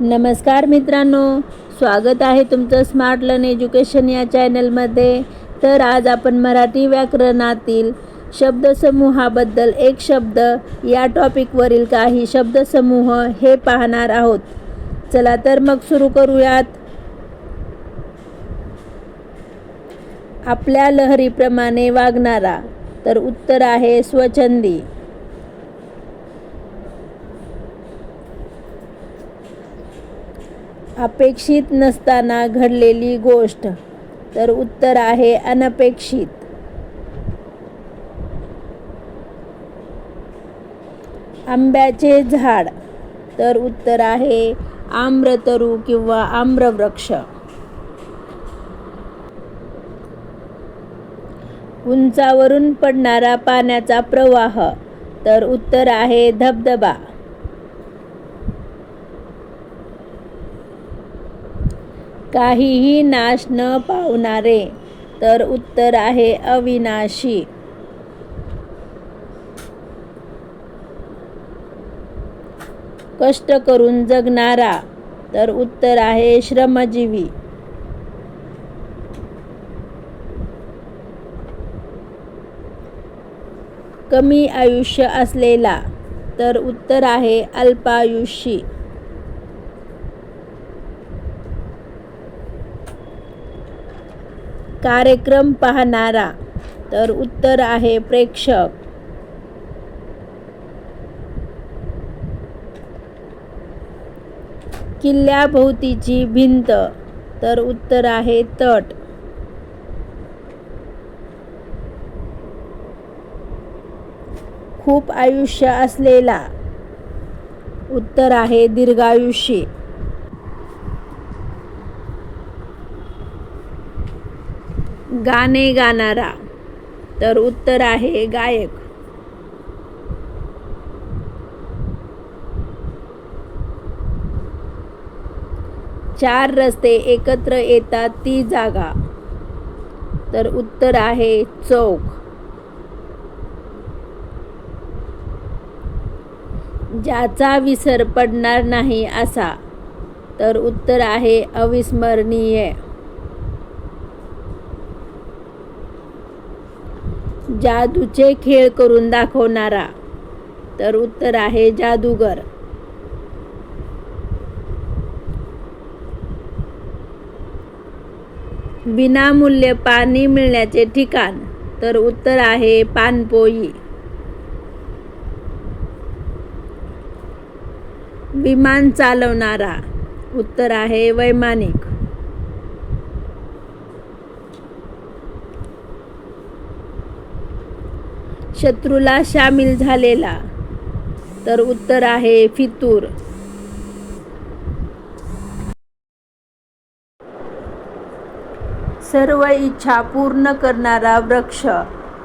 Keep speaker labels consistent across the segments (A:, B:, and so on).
A: नमस्कार मित्रांनो स्वागत आहे तुमचं स्मार्ट लर्न एज्युकेशन या चॅनलमध्ये तर आज आपण मराठी व्याकरणातील शब्दसमूहाबद्दल एक शब्द या टॉपिकवरील काही शब्दसमूह हे पाहणार आहोत. चला तर मग सुरू करूयात. आपल्या लहरीप्रमाणे वागणारा. तर उत्तर आहे स्वछंदी अपेक्षित नसताना घडलेली गोष्ट. तर उत्तर आहे अनपेक्षित. आंब्याचे झाड. तर उत्तर आहे आम्रतरू किंवा आम्रवृक्ष. उंचावरून पडणारा पाण्याचा प्रवाह. तर उत्तर आहे धबधबा. काहीही नाश न पावणारे तर उत्तर आहे अविनाशी. कष्ट करून जगणारा तर उत्तर आहे श्रमजीवी. कमी आयुष्य असलेला तर उत्तर आहे अल्पायुषी. कार्यक्रम पाहणारा. तर उत्तर आहे प्रेक्षक. किल्ल्याभोवतीची भिंत. तर उत्तर आहे तट. खूप आयुष्य असलेला. उत्तर आहे दीर्घायुष्य गाणे गाणारा. तर उत्तर आहे गायक. चार रस्ते एकत्र येतात ती जागा. तर उत्तर आहे चौक. ज्याचा विसर पडणार नाही असा. तर उत्तर आहे अविस्मरणीय. जादूचे खेळ करून दाखवणारा. तर उत्तर आहे जादूगर. विनामूल्य पाणी मिळण्याचे ठिकाण. तर उत्तर आहे पानपोई. विमान चालवणारा. उत्तर आहे वैमानिक. शत्रूला सामील झालेला. तर उत्तर आहे फितूर. सर्व इच्छा पूर्ण करणारा वृक्ष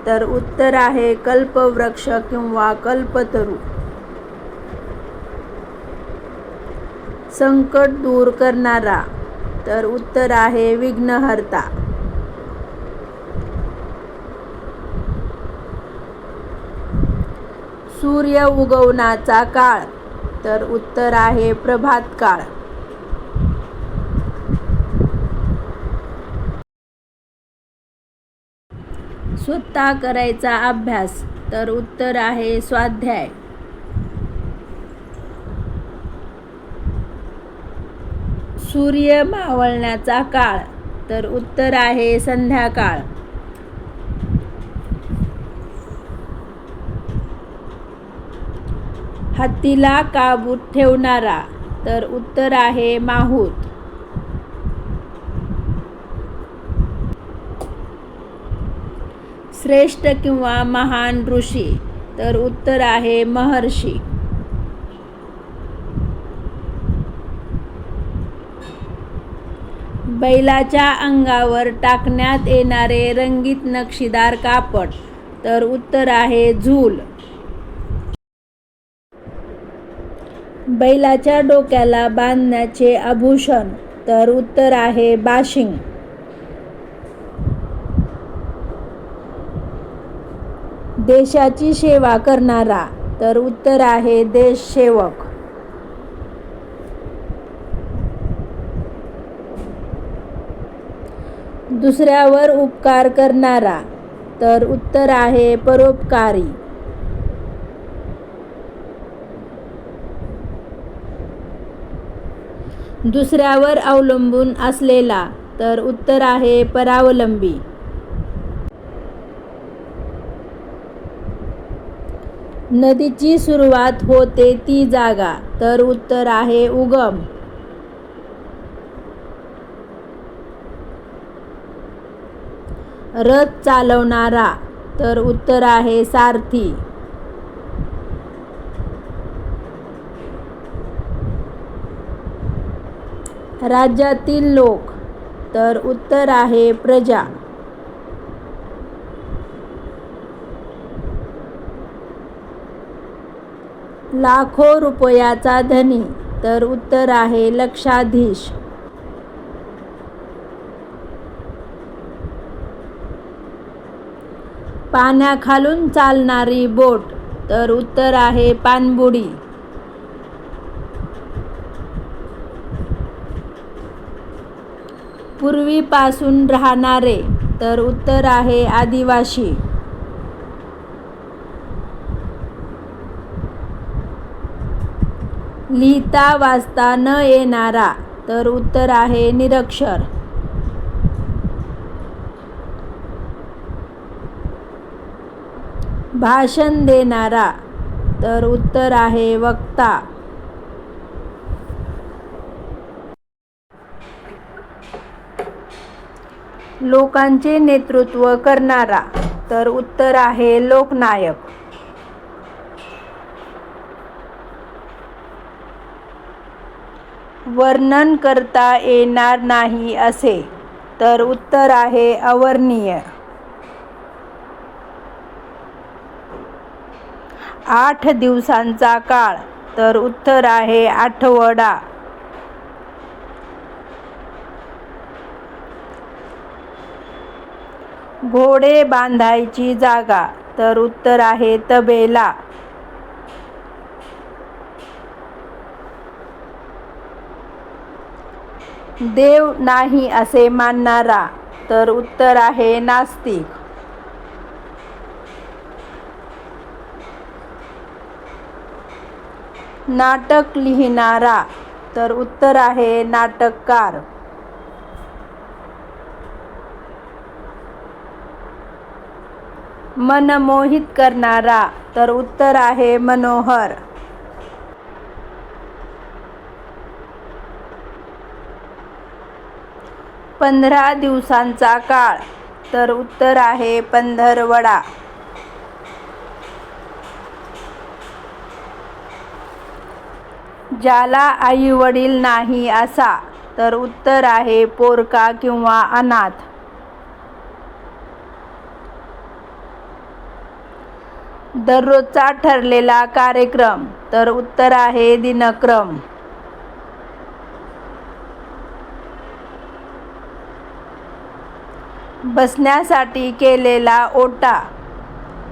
A: तर उत्तर आहे कल्पवृक्ष किंवा कल्पतरू. संकट दूर करणारा तर उत्तर आहे विघ्नहर्ता. सूर्य उगवण्याचा काळ. तर उत्तर आहे प्रभात काळ. स्वतः करायचा अभ्यास. तर उत्तर आहे स्वाध्याय. सूर्य मावळण्याचा काळ. तर उत्तर आहे संध्याकाळ. हत्तीला काबूत ठेवणारा. तर उत्तर आहे माहूत. श्रेष्ठ किंवा महान ऋषी. तर उत्तर आहे महर्षी. बैलाच्या अंगावर टाकण्यात येणारे रंगीत नक्षीदार कापड. तर उत्तर आहे झूल. बैलाच्या डोक्याला बांधण्याचे आभूषण. तर उत्तर आहे बाशिंग. देशाची सेवा करणारा. तर उत्तर आहे देशसेवक दुसऱ्यावर उपकार करणारा. तर उत्तर आहे परोपकारी. दुसऱ्यावर अवलंबून असलेला तर उत्तर आहे परावलंबी. नदीची सुरुवात होते ती जागा तर उत्तर आहे उगम. रथ चालवणारा तर उत्तर आहे सारथी. राज्यातील लोक. तर उत्तर आहे प्रजा. लाखो रुपयाचा धनी. तर उत्तर आहे लक्षाधीश. पाण्याखालून चालणारी बोट. तर उत्तर आहे पाणबुडी. पूर्वीपासून राहणारे तर उत्तर आहे आदिवासी. लिहिता वाचता न येणारा तर उत्तर आहे निरक्षर. भाषण देणारा तर उत्तर आहे वक्ता. लोकांचे नेतृत्व करणारा. तर उत्तर आहे लोकनायक. वर्णन करता येणार नाही असे. तर उत्तर आहे अवर्णीय. आठ दिवसांचा काळ. तर उत्तर आहे आठवडा. घोडे बांधायची जागा तर उत्तर आहे तबेला. देव नाही असे मानणारा तर उत्तर आहे नास्तिक. नाटक लिहिणारा तर उत्तर आहे नाटककार. मन मोहित करणारा तर उत्तर आहे मनोहर. पंधरा दिवसांचा काळ तर उत्तर आहे पंधरवडा. ज्याला आई वडील नाही असा तर उत्तर आहे पोरका किंवा अनाथ. दररोजचा ठरलेला कार्यक्रम. तर उत्तर आहे दिनक्रम. बसण्यासाठी केलेला ओटा.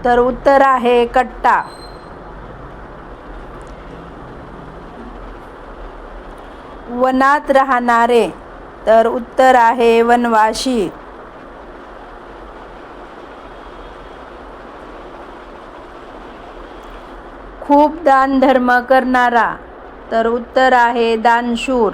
A: तर उत्तर आहे कट्टा. वनात राहणारे. तर उत्तर आहे वनवाशी खूप दानधर्म करणारा. तर उत्तर आहे दानशूर.